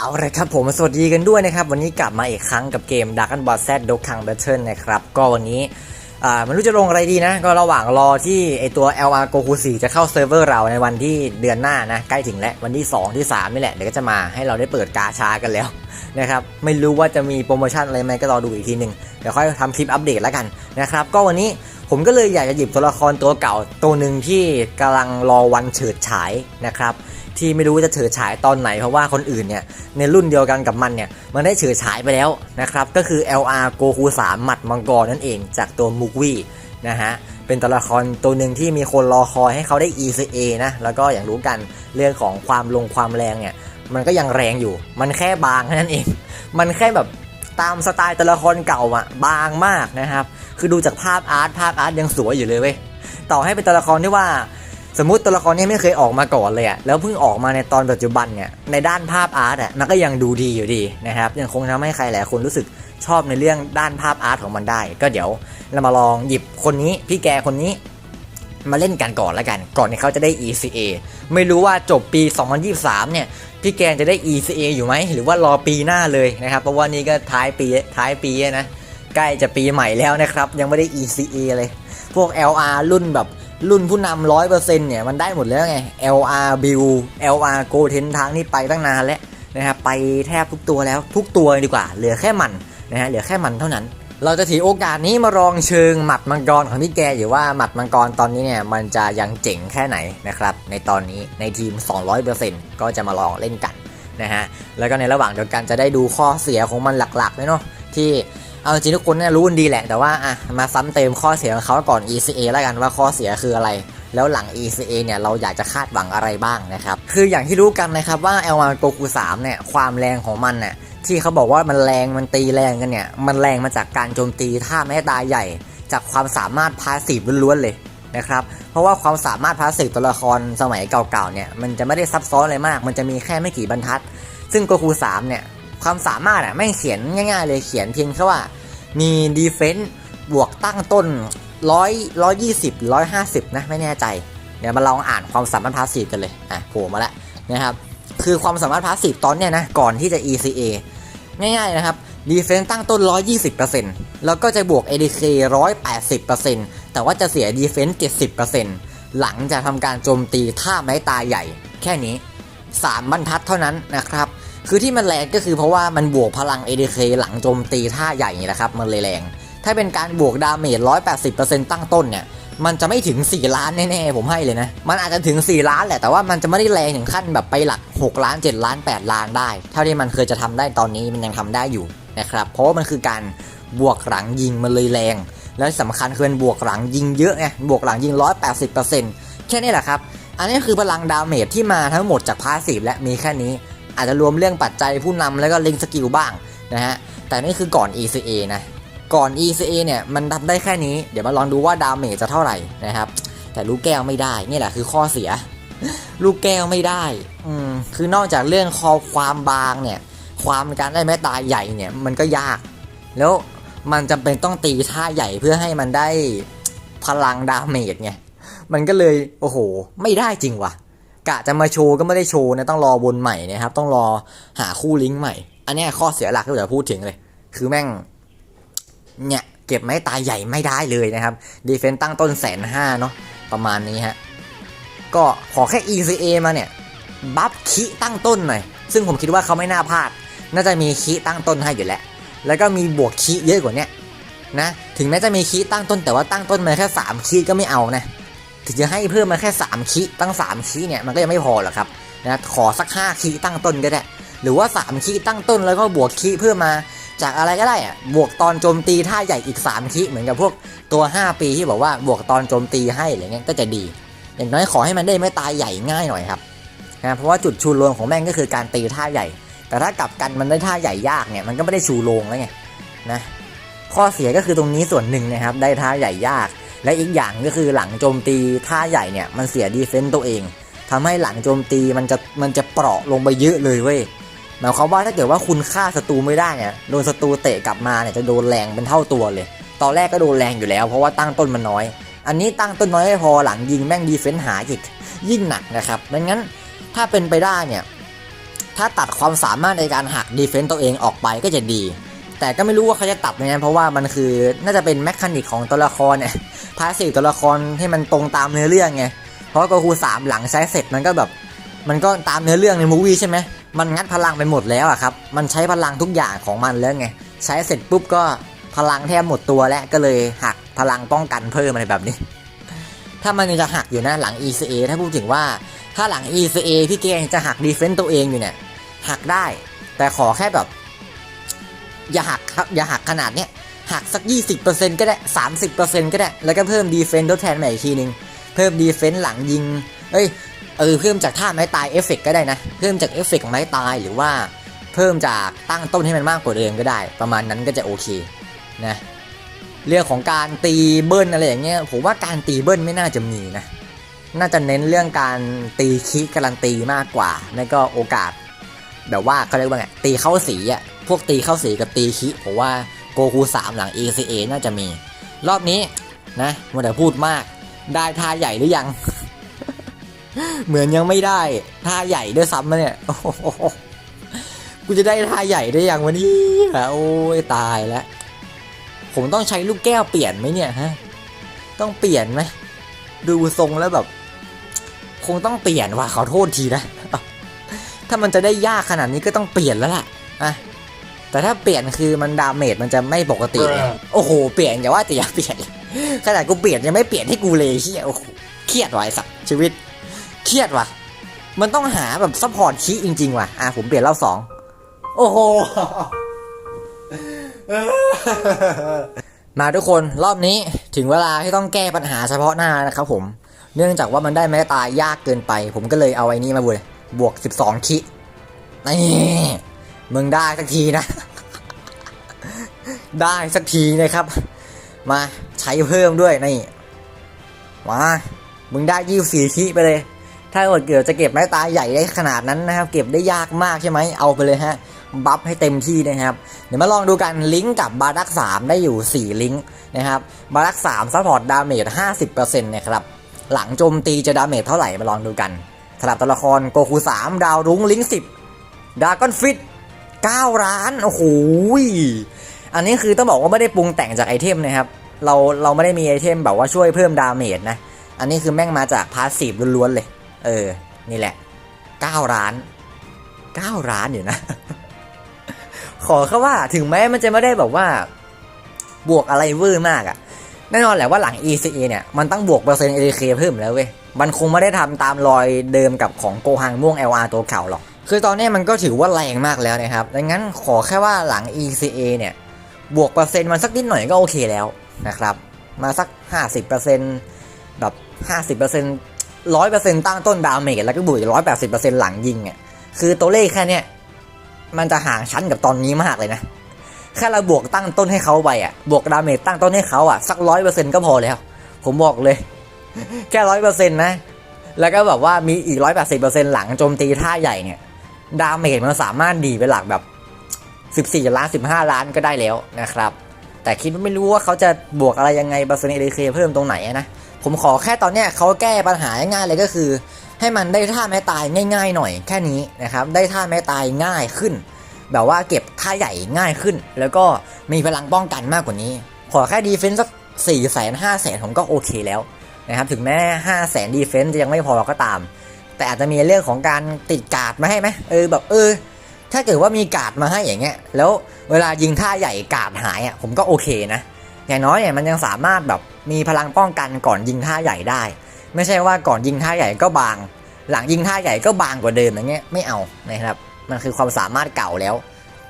เอาลยครับผมสวัสดีกันด้วยนะครับ วันนี้กลับมาอีกครั้งกับเกม Dark and b o s s Z d o k a n Battle นะครับ ก็วันนี้ไมันรู้จะลงอะไรดีนะ ก็ระหว่างรอที่ไอตัว LR Goku 4จะเข้าเซิร์ฟเวอร์เราในวันที่เดือนหน้านะ ใกล้ถึงแล้ว วันที่ 2 ที่ 3 นี่แหละ เดี๋ยวก็จะมาให้เราได้เปิดกาชากันแล้วนะครับ ไม่รู้ว่าจะมีโปรโมชั่นอะไรไหมก็รอดูอีกทีหนึ่งเดี๋ยวค่อยทำคลิปอัปเดตแล้วกันนะครับ ก็วันนี้ ผมก็เลยอยากจะหยิบตัวละครตัวเก่าตัวหนึ่งที่กำลังรอวันเฉิดฉายนะครับที่ไม่รู้จะเฉิดฉายตอนไหนเพราะว่าคนอื่นเนี่ยในรุ่นเดียวกันกับมันเนี่ยมันได้เฉิดฉายไปแล้วนะครับก็คือ LR Goku 3หมัดมังกรนั่นเองจากตัวมุกวีนะฮะเป็นตัวละครตัวหนึ่งที่มีคนรอคอยให้เขาได้ ECA นะแล้วก็อย่างรู้กันเรื่องของความลงความแรงเนี่ยมันก็ยังแรงอยู่ มันแค่บางแค่นั้นเอง มันแค่แบบตามสไตล์ตัวละครเก่าอะบางมากนะครับ คือดูจากภาพอาร์ตภาพอาร์ตยังสวยอยู่เลยเว้ยต่อให้เป็นตัวละครที่ว่า สมมติตัวละครนี้ไม่เคยออกมาก่อนเลยอะแล้วเพิ่งออกมาในตอนปัจจุบันเนี่ยในด้านภาพอาร์ตอะมันก็ยังดูดีอยู่ดีนะครับยังคงทำให้ใครหลายคนรู้สึกชอบในเรื่องด้านภาพอาร์ตของมันได้ ก็เดี๋ยวเรามาลองหยิบคนนี้พี่แกคนนี้มาเล่นกันก่อนละกัน ก่อนที่เขาจะได้ ECA ไม่รู้ว่าจบปี 2023 เนี่ย พี่แกนจะได้ ECA อยู่ไหม หรือว่ารอปีหน้าเลยนะครับ เพราะว่านี่ก็ท้ายปีท้ายปีนะ ใกล้จะปีใหม่แล้วนะครับ ยังไม่ได้ ECA เลย พวก LR รุ่นแบบรุ่นผู้นำร้อยเปอร์เซ็นต์เนี่ย มันได้หมดแล้วไง LR Bill LR Go เทนทางนี่ไปตั้งนานแล้วนะครับไปแทบทุกตัวแล้วทุกตัวดีกว่า เหลือแค่มันนะฮะเหลือแค่มันเท่านั้น เราจะถือโอกาสนี้มาลองเชิงหมัดมังกรของพี่แกอยู่ว่าหมัดมังกรตอนนี้เนี่ยมันจะยังเจ๋งแค่ไหนนะครับในตอนนี้ในทีม 200%ก็จะมาลองเล่นกันนะฮะแล้วก็ในระหว่างเดียวกันจะได้ดูข้อเสียของมันหลักๆเลยเนาะที่ เอาจริงทุกคนเนี่ยรู้กันดีแหละ แต่ว่าอะมาซ้ำเติมข้อเสียของเขาก่อน ECA แล้วกันว่าข้อเสียคืออะไร แล้วหลัง ECA เนี่ยเราอยากจะคาดหวังอะไรบ้างนะครับ คืออย่างที่รู้กันนะครับว่า L1 Goku 3เนี่ยความแรงของมันเนี่ยที่เขาบอกว่ามันแรงมันตีแรงกันเนี่ย มันแรงมาจากการโจมตีท่าแม่ตาใหญ่ จากความสามารถพาสีล้วนๆเลยนะครับ เพราะว่าความสามารถพาสีตัวละครสมัยเก่าๆเนี่ยมันจะไม่ได้ซับซ้อนอะไรมาก มันจะมีแค่ไม่กี่บรรทัด ซึ่งโกคู3เนี่ยความสามารถอะไม่งเขียนง่าย ๆ เลยเขียนเพียงแค่ว่า มีดีเฟนต์บวกตั้งต้นร้อยร้อยยี่สิบร้อยห้าสิบนะไม่แน่ใจ เดี๋ยวมาลองอ่านความสามารถพาสซีฟกันเลยอะโผล่มาแล้วนะครับคือความสามารถพาสซีฟตอนเนี้ยนะก่อนที่จะ ECA ง่ายๆนะครับดีเฟนซ์ตั้งต้น 120%แล้วก็จะบวก ADK 180%แต่ว่าจะเสียดีเฟนซ์70%หลังจากทำการโจมตีท่าไม้ตาใหญ่ แค่นี้ 3 บรรทัดเท่านั้นนะครับ คือที่มันแรงก็คือเพราะว่ามันบวกพลัง ADK หลังโจมตีท่าใหญ่นี่แหละครับ มันเลยแรง ถ้าเป็นการบวกดาเมจ 180%ตั้งต้นเนี่ย มันจะไม่ถึง 4 ล้านแน่ๆ ผมให้เลยนะ มันอาจจะถึง 4 ล้านแหละ แต่ว่ามันจะไม่ได้แรงถึงขั้นแบบไปหลัก 6 ล้าน 7 ล้าน 8 ล้านได้ เท่าที่มันเคยจะทำได้ตอนนี้มันยังทำได้อยู่นะครับ เพราะว่ามันคือการบวกหลังยิงมันเลยแรง และสำคัญคือมันบวกหลังยิงเยอะไง บวกหลังยิง 180%แค่นี้แหละครับ อันนี้คือพลังดาเมจที่มาทั้งหมดจากพาสซีฟและมีแค่นี้ อาจจะรวมเรื่องปัจจัยผู้นำแล้วก็ล็งสกิลบ้างนะฮะ แต่นี่คือก่อน ECA นะ ก่อน ECA เนี่ยมันทำได้แค่นี้ เดี๋ยวมาลองดูว่าดาเมจจะเท่าไหร่นะครับ แต่ลูกแก้วไม่ได้ นี่แหละคือข้อเสีย ลูกแก้วไม่ได้ อืม คือนอกจากเรื่องคอความบางเนี่ย ความการได้แม้ตายใหญ่เนี่ยมันก็ยาก แล้วมันจำเป็นต้องตีท่าใหญ่เพื่อให้มันได้พลังดาเมจไง มันก็เลยโอ้โห ไม่ได้จริงว่ะ กะจะมาโชว์ก็ไม่ได้โชว์นะต้องรอวนใหม่นะครับ ต้องรอหาคู่ลิงก์ใหม่ อันนี้ข้อเสียหลักที่เราพูดถึงเลย คือแม่งเนี่ยเก็บไม้ตายใหญ่ไม่ได้เลยนะครับดีเฟนต์ตั้งต้นแสนห้าเนาะประมาณนี้ฮะก็ขอแค่ ECA มาเนี่ยบัฟคิตั้งต้นหน่อย ซึ่งผมคิดว่าเขาไม่น่าพลาด น่าจะมีคิตั้งต้นให้อยู่แล้ว แล้วก็มีบวกคิเยอะกว่านี้นะ ถึงแม้จะมีคิตั้งต้นแต่ว่าตั้งต้นมาแค่3คิก็ไม่เอานะ ถึงจะให้เพิ่มมาแค่ 3คิตั้ง 3คิเนี่ยมันก็ยังไม่พอหรอกครับนะขอสัก 5คิตั้งต้นก็ได้ หรือว่า 3คิตั้งต้นแล้วก็บวกคิเพิ่มมาจากอะไรก็ได้อะบวกตอนโจมตีท่าใหญ่อีก3คิเหมือนกับพวกตัว 5 ปีที่บอกว่าบวกตอนโจมตีให้อะไรเงี้ยก็จะดี อย่างน้อยขอให้มันได้ไม่ตายใหญ่ง่ายหน่อยครับนะเพราะว่าจุดชูโรงของแม่งก็คือการตีท่าใหญ่ แต่ถ้ากลับกันมันได้ท่าใหญ่ยากเนี่ยมันก็ไม่ได้ชูโรงแล้วไงนะข้อเสียก็คือตรงนี้ส่วนหนึ่งนะครับได้ท่าใหญ่ยาก และอีกอย่างก็คือหลังโจมตีท่าใหญ่เนี่ยมันเสียดีเฟนต์ตัวเองทำให้หลังโจมตีมันจะมันจะเปราะลงไปเยอะเลยเว้ยหมายความว่าถ้าเกิดว่าคุณฆ่าศัตรูไม่ได้เนี่ยโดนศัตรูเตะกลับมาเนี่ยจะโดนแรงเป็นเท่าตัวเลย ตอนแรกก็โดนแรงอยู่แล้ว เพราะว่าตั้งต้นมันน้อย อันนี้ตั้งต้นน้อยไม่พอหลังยิงแม่งดีเฟนส์หาอีกยิ่งหนักนะครับดังนั้นถ้าเป็นไปได้เนี่ยถ้าตัดความสามารถในการหักดีเฟนต์ตัวเองออกไปก็จะดี แต่ก็ไม่รู้ว่าเขาจะตัดยังไงเพราะว่ามันคือน่าจะเป็นแมคานิกของตัวละครเนี่ยพาสีตัวละครให้มันตรงตามเนื้อเรื่องไงเพราะโกคูสามหลังใช้เสร็จมันก็แบบ มันก็ตามเนื้อเรื่องในมูวี่ใช่ไหมมันงัดพลังไปหมดแล้วอะครับมันใช้พลังทุกอย่างของมันแล้วไงใช้เสร็จปุ๊บก็พลังแทบหมดตัวแล้วก็เลยหักพลังป้องกันเพิ่มอะไรแบบนี้ ถ้ามันจะหักอยู่นะหลัง ECA ถ้าพูดถึงว่าถ้าหลัง ECA พี่เกงจะหักดีเฟนต์ตัวเองอยู่เนี่ยหักได้ แต่ขอแค่แบบ อย่าหักครับอย่าหักขนาดเนี้ยหักสัก 20%ก็ได้ 30%ก็ได้ แล้วก็เพิ่มดีเฟนต์ทดแทนใหม่อีกทีนึง เพิ่มดีเฟนต์หลังยิง เอ้ย เออ เพิ่มจากท่าไม้ตายเอฟเฟกก็ได้นะ เพิ่มจากเอฟเฟกไม้ตายหรือว่า เพิ่มจากตั้งต้นให้มันมากกว่าเดิมก็ได้ ประมาณนั้นก็จะโอเคนะ เรื่องของการตีเบิ้ลอะไรอย่างเงี้ย ผมว่าการตีเบิ้ลไม่น่าจะมีนะ น่าจะเน้นเรื่องการตีคิการันตีมากกว่านั่นก็โอกาส แบบว่าเขาเรียกว่าไง ตีเข้าสีอะ พวกตีเข้าสีกับตีคิผมว่าโกคู3 หลัง ECA น่าจะมี รอบนี้นะมันแต่พูดมาก ได้ท่าใหญ่หรือยัง เหมือนยังไม่ได้ท่าใหญ่ด้วยซ้ำนะเนี่ยกูจะได้ท่าใหญ่ได้ยังวันนี้โอ้ยตายแล้ว ผมต้องใช้ลูกแก้วเปลี่ยนไหมเนี่ยฮะต้องเปลี่ยนไหมดูทรงแล้วแบบ คงต้องเปลี่ยนว่ะขอโทษทีนะถ้ามันจะได้ยากขนาดนี้ก็ต้องเปลี่ยนแล้วล่ะอะ แต่ถ้าเปลี่ยนคือมันดาเมจมันจะไม่ปกติเลยโอ้โหเปลี่ยนอย่าว่าแต่อย่าเปลี่ยนขนาดกูเปลี่ยนยังไม่เปลี่ยนให้กูเลยเฮียโอ้โหเครียดว่ะไอ้สัสชีวิตเครียดว่ะ มันต้องหาแบบซัพพอร์ตคีจริง ๆ ว่ะอะผมเปลี่ยนรอบสองโอ้โหมาทุกคนรอบนี้ถึงเวลาที่ต้องแก้ปัญหาเฉพาะหน้านะครับผม เนื่องจากว่ามันได้แม้ตายยากเกินไป ผมก็เลยเอาไอ้นี่มาบวกบวก 12 คินี่ มึงได้สักทีนะ ได้สักทีนะครับ มาใช้เพิ่มด้วยนี่มามึงได้ยี่สี่คิไปเลย ถ้าเกิดเกิดจะเก็บไม้ตาใหญ่ได้ขนาดนั้นนะครับ เก็บได้ยากมากใช่ไหมเอาไปเลยฮะ บัฟให้เต็มที่นะครับ เดี๋ยวมาลองดูกันลิงก์กับบารัก3ได้อยู่ 4 ลิงก์นะครับ บารัก3ซัพพอร์ตดาเมจ50%นะครับ หลังโจมตีจะดาเมจเท่าไหร่มาลองดูกันสำหรับตัวละครโกคู3ดาวรุ้งลิงก์10ดากอนฟิต 9ล้านโอ้โหอันนี้คือต้องบอกว่าไม่ได้ปรุงแต่งจากไอเทมนะครับ เราเราไม่ได้มีไอเทมแบบว่าช่วยเพิ่มดาเมจนะ อันนี้คือแม่งมาจากพาสซีฟล้วนๆเลย เออ นี่แหละ 9 ล้าน 9 ล้านอยู่นะ ขอแค่ว่าถึงแม้มันจะไม่ได้แบบว่า บวกอะไรเวอร์มากอะแน่นอนแหละว่าหลัง ECA เนี่ย มันต้องบวกเปอร์เซ็นต์ AK เพิ่มแล้วเว้ย มันคงไม่ได้ทำตามรอยเดิมกับของโกฮังม่วง LR ตัวเก่าหรอก คือตอนนี้มันก็ถือว่าแรงมากแล้วนะครับ ดังนั้นขอแค่ว่าหลัง ECA เนี่ย บวกเปอร์เซ็นต์มันสักนิดหน่อยก็โอเคแล้วนะครับ มาสัก 50%แบบ 50% 100%ตั้งต้นดาเมจแล้วก็บวกอีก180%หลังยิงอะ คือตัวเลขแค่เนี้ยมันจะห่างชั้นกับตอนนี้มากเลยนะ แค่เราบวกตั้งต้นให้เขาไปอะ บวกดาเมจตั้งต้นให้เขาอะ สักร้อยเปอร์เซ็นต์ก็พอแล้ว ผมบอกเลย แค่ร้อยเปอร์เซ็นต์นะ แล้วก็แบบว่ามีอีกร้อยแปดสิบเปอร์เซ็นต์หลังโจมตีท่าใหญ่เนี่ย ดาเมจมันสามารถดีไปหลักแบบสิบสี่ล้านสิบห้าล้านก็ได้แล้วนะครับ แต่คิดว่าไม่รู้ว่าเขาจะบวกอะไรยังไงเปอร์เซ็นเอเคเพิ่มตรงไหนนะ ผมขอแค่ตอนเนี้ยเขาแก้ปัญหาง่ายเลยก็คือ ให้มันได้ท่าแม้ตายง่าย ๆ หน่อยแค่นี้นะครับ ได้ท่าแม้ตายง่ายขึ้น แบบว่าเก็บท่าใหญ่ง่ายขึ้น แล้วก็มีพลังป้องกันมากกว่านี้ ขอแค่ดีเฟนซ์สักสี่แสนห้าแสนผมก็โอเคแล้วนะครับถึงแม้ห้าแสนดีเฟนซ์จะยังไม่พอก็ตาม แต่อาจจะมีเรื่องของการติดกาดมาให้ไหมเออแบบเออ ถ้าเกิดว่ามีกาดมาให้อย่างเงี้ย แล้วเวลายิงท่าใหญ่กาดหายอะผมก็โอเคนะอย่างน้อยเนี่ยมันยังสามารถแบบมีพลังป้องกันก่อนยิงท่าใหญ่ได้ ไม่ใช่ว่าก่อนยิงท่าใหญ่ก็บาง หลังยิงท่าใหญ่ก็บางกว่าเดิมอย่างเงี้ยไม่เอานะครับ มันคือความสามารถเก่าแล้ว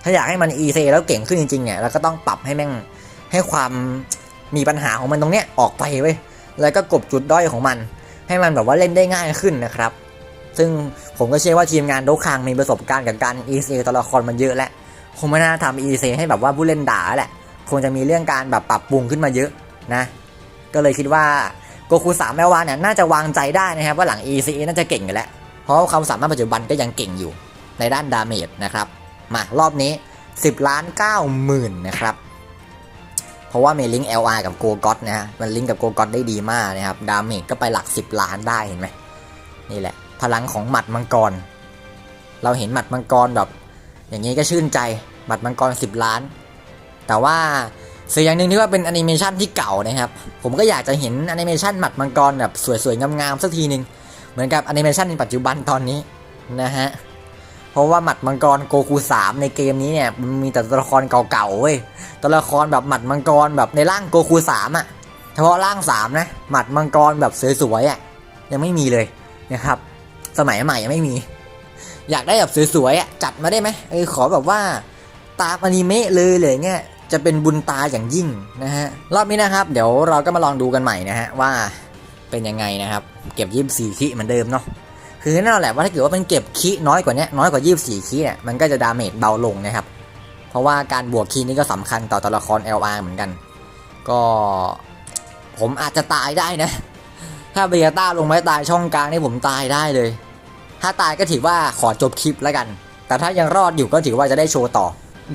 ถ้าอยากให้มัน EC แล้วเก่งขึ้นจริงๆเนี่ยเราก็ต้องปรับให้แม่งให้ความมีปัญหาของมันตรงเนี้ยออกไปเว้ยแล้วก็กบจุดด้อยของมัน ให้มันแบบว่าเล่นได้ง่ายขึ้นนะครับ ซึ่งผมก็เชื่อว่าทีมงานโดคังมีประสบการณ์กับการ EC ตัวละครมันเยอะแล้วคงไม่น่าทำ EC ให้แบบว่าผู้เล่นด่าแหละคงจะมีเรื่องการแบบปรับปรุงขึ้นมาเยอะนะ ก็เลยคิดว่าโกคูสามแมวาเนี่ยน่าจะวางใจได้นะครับว่าหลัง ECA น่าจะเก่งกันแล้วเพราะว่าความสามารถปัจจุบันก็ยังเก่งอยู่ในด้านดาเมจนะครับมารอบนี้ 10 ล้าน9หมื่นนะครับเพราะว่ามีลิงก์ LR กับโกก็ตนะฮะมันลิงก์กับโกก็ตได้ดีมากนะครับดาเมจก็ไปหลัก 10 ล้านได้เห็นไหมนี่แหละ พลังของหมัดมังกร เราเห็นหมัดมังกรแบบ อย่างนี้ก็ชื่นใจหมัดมังกร 10 ล้าน แต่ว่าสิ่งอย่างหนึ่งที่ว่าเป็นแอนิเมชันที่เก่านะครับ ผมก็อยากจะเห็นแอนิเมชันหมัดมังกรแบบสวยๆ งามๆสักทีหนึ่งเหมือนกับแอนิเมชันในปัจจุบันตอนนี้นะฮะ เพราะว่าหมัดมังกรโกคู3ในเกมนี้เนี่ยมันมีแต่ตัวละครเก่าๆเว้ย ตัวละครแบบหมัดมังกรแบบในร่างโกคู3อะ เฉพาะร่าง 3 นะ หมัดมังกรแบบสวยๆอะยังไม่มีเลยนะครับ สมัยใหม่ยังไม่มี อยากได้แบบสวยๆอะจัดมาได้ไหมเออขอแบบว่าตามอนิเมะเลยเลยเงี้ยจะเป็นบุญตาอย่างยิ่งนะฮะรอบนี้นะครับ เดี๋ยวเราก็มาลองดูกันใหม่นะฮะว่าเป็นยังไงนะครับ เก็บยี่สิบสี่คิเหมือนเดิมเนาะคือแน่นอนแหละว่าถ้าเกิดว่ามันเก็บคิน้อยกว่านี้น้อยกว่ายี่สิบสี่คิเนี่ยมันก็จะดาเมจเบาลงนะครับ เพราะว่าการบวกคีนี่ก็สำคัญต่อตัวละคร LR เหมือนกัน ก็ผมอาจจะตายได้นะ ถ้าเบียต้าลงไม้ตายช่องกลางนี่ผมตายได้เลย ถ้าตายก็ถือว่าขอจบคลิปแล้วกัน แต่ถ้ายังรอดอยู่ก็ถือว่าจะได้โชว์ต่อ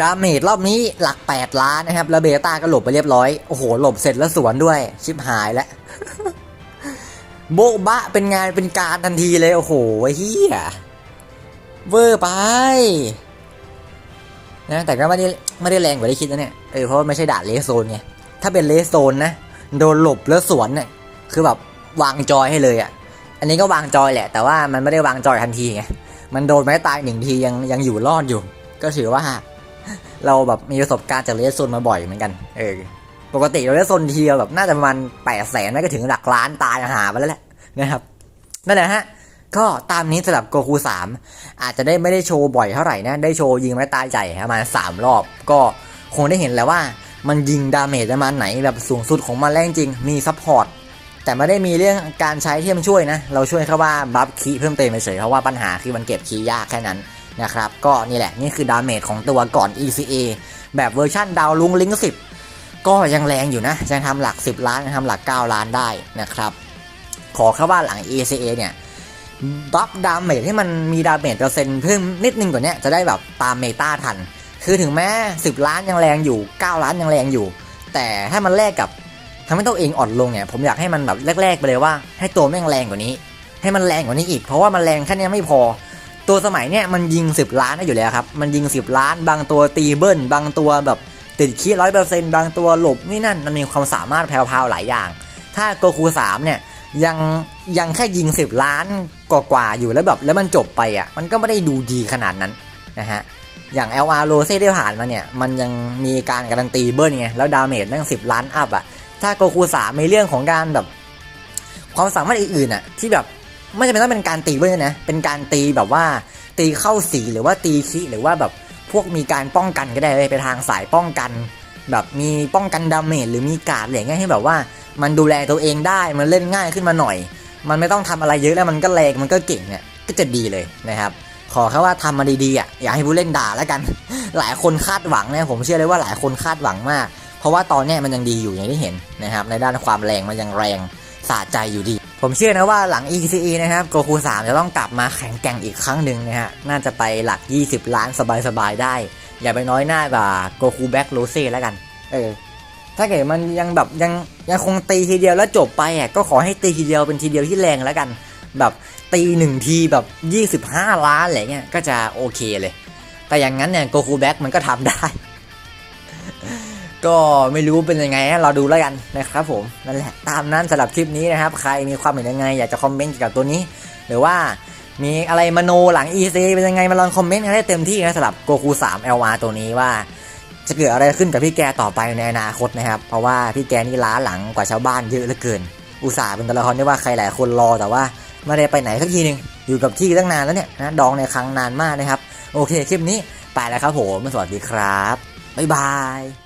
ดาเมจรอบนี้หลัก 8 ล้านนะครับ แล้วเบต้าก็หลบไปเรียบร้อย โอ้โห หลบเสร็จแล้วสวนด้วย ชิบหายแล้ว โบ๊ะบะเป็นงานเป็นการทันทีเลย โอ้โหเฮียเวอร์ไปนะแต่ก็ไม่ได้ไม่ได้แรงกว่าที่คิดนะเนี่ย เออเพราะไม่ใช่ด่าเลสโซนไง ถ้าเป็นเลสโซนนะ โดนหลบแล้วสวนเนี่ยคือแบบวางจอยให้เลยอะ่ะ อันนี้ก็วางจอยแหละ แต่ว่ามันไม่ได้วางจอยทันทีไง มันโดนไม้ตายหนึ่งทียังยังอยู่รอดอยู่ ก็ถือว่า เราแบบมีประสบการณ์จากเลสโซนมาบ่อยเหมือนกัน เออ ปกติเราเลสโซนทีเดียวแบบน่าจะประมาณแปดแสนน่าก็ถึงหลักล้านตายหาไปแล้วแหละนะครับ นั่นแหละฮะ ก็ตามนี้สำหรับโกคู3อาจจะได้ไม่ได้โชว์บ่อยเท่าไหร่นะ ได้โชว์ยิงไม้ตายใหญ่ประมาณ3รอบ ก็คงได้เห็นแล้วว่ามันยิงดาเมจประมาณไหนแบบสูงสุดของมันแรงจริง มีซัพพอร์ต แต่ไม่ได้มีเรื่องการใช้ที่มันช่วยนะ เราช่วยแค่ว่าบัฟคีย์เพิ่มเติมเฉยเพราะว่าปัญหาคือมันเก็บคีย์ยากแค่นั้นนะครับ ก็นี่แหละนี่คือดาเมจของตัวก่อน ECA แบบเวอร์ชั่นดาวลุงลิงก์10 ก็ยังแรงอยู่นะ ยังทำหลัก 10 ล้านยังทำหลัก 9 ล้านได้นะครับ ขอแค่ว่าหลัง ECA เนี่ยบัฟดาเมจให้มันมีดาเมจเปอร์เซ็นต์เพิ่มนิดนึงกว่านี้จะได้แบบตามเมตาทัน คือถึงแม้ 10 ล้านยังแรงอยู่ 9 ล้านยังแรงอยู่ แต่ถ้ามันแลกกับ ทำให้ตัวเองอ่อนลงเนี่ยผมอยากให้มันแบบแรก ๆ ไปเลยว่า ให้ตัวแม่งแรงกว่านี้ ให้มันแรงกว่านี้อีก เพราะว่ามันแรงแค่เนี้ยไม่พอ ตัวสมัยเนี่ยมันยิง 10 ล้านได้อยู่แล้วครับ มันยิง 10 ล้าน บางตัวตีเบิ้ล บางตัวแบบติดคีร้อยเปอร์เซ็นต์บางตัวหลบนี่นั่นมันมีความสามารถแพรวๆหลายอย่าง ถ้าโกคู3เนี่ยยังยังแค่ยิง 10 ล้านกว่าๆอยู่แล้วแบบแล้วมันจบไปอะมันก็ไม่ได้ดูดีขนาดนั้นนะฮะอย่าง LR โรเซ่ที่ผ่านมาเนี่ย มันยังมีการการันตีเบิ้ลไง แล้วดาเมจแม่ง10 ล้านอัพอะ ถ้าโกคูสามีเรื่องของการแบบ ความสามารถอื่นๆอะที่แบบไม่จำเป็นต้องเป็นการตีเบิ้ลนะ เป็นการตีแบบว่า ตีเข้าสีหรือว่าตีคิหรือว่าแบบพวกมีการป้องกันก็ได้เลยไปทางสายป้องกัน แบบมีป้องกันดาเมจหรือมีการอะไรเงี้ยให้แบบว่า มันดูแลตัวเองได้มันเล่นง่ายขึ้นมาหน่อย มันไม่ต้องทำอะไรเยอะแล้วมันก็แรงมันก็เก่งเนี่ยก็จะดีเลยนะครับ ขอแค่ว่าทำมาดีๆอะอย่าให้ผู้เล่นด่าแล้วกัน หลายคนคาดหวังเนี่ยผมเชื่อเลยว่าหลายคนคาดหวังมาก เพราะว่าตอนนี้มันยังดีอยู่อย่างที่เห็นนะครับในด้านความแรงมันยังแรงสะใจอยู่ดี ผมเชื่อนะว่าหลัง ECE นะครับโกคู3จะต้องกลับมาแข็งแกร่งอีกครั้งหนึ่งนะฮะน่าจะไปหลัก 20 ล้านสบายๆได้ อย่าไปน้อยหน้ากับโกคูแบ็กโรเซ่แล้วกัน เออถ้าเกิดมันยังแบบยังยังคงตีทีเดียวแล้วจบไปอะก็ขอให้ตีทีเดียวเป็นทีเดียวที่แรงแล้วกัน แบบตีหนึ่งทีแบบ 25 ล้านอะไรเงี้ยก็จะโอเคเลย แต่อย่างนั้นเนี่ยโกคูแบ็กมันก็ทำได้ ก็ไม่รู้เป็นยังไงเราดูแล้วกันนะครับผมนั่นแหละตามนั้นสำหรับคลิปนี้นะครับ ใครมีความเห็นยังไง อยากจะคอมเมนต์เกี่ยวกับตัวนี้ หรือว่ามีอะไรมโนหลัง EC เป็นยังไงมาลองคอมเมนต์กันได้เต็มที่นะสำหรับโกคู3 LR ตัวนี้ว่า จะเกิดอะไรขึ้นกับพี่แกต่อไปในอนาคตนะครับ เพราะว่าพี่แกนี่ล้าหลังกว่าชาวบ้านเยอะเหลือเกิน อุตส่าห์เป็นตัวละครที่ว่าใครหลายคนรอแต่ว่าไม่ได้ไปไหนสักทีหนึ่งอยู่กับที่ตั้งนานแล้วเนี่ยนะดองในครั้งนานมากนะครับ โอเคคลิปนี้ไปแล้วครับผมสวัสดีครับบ๊ายบาย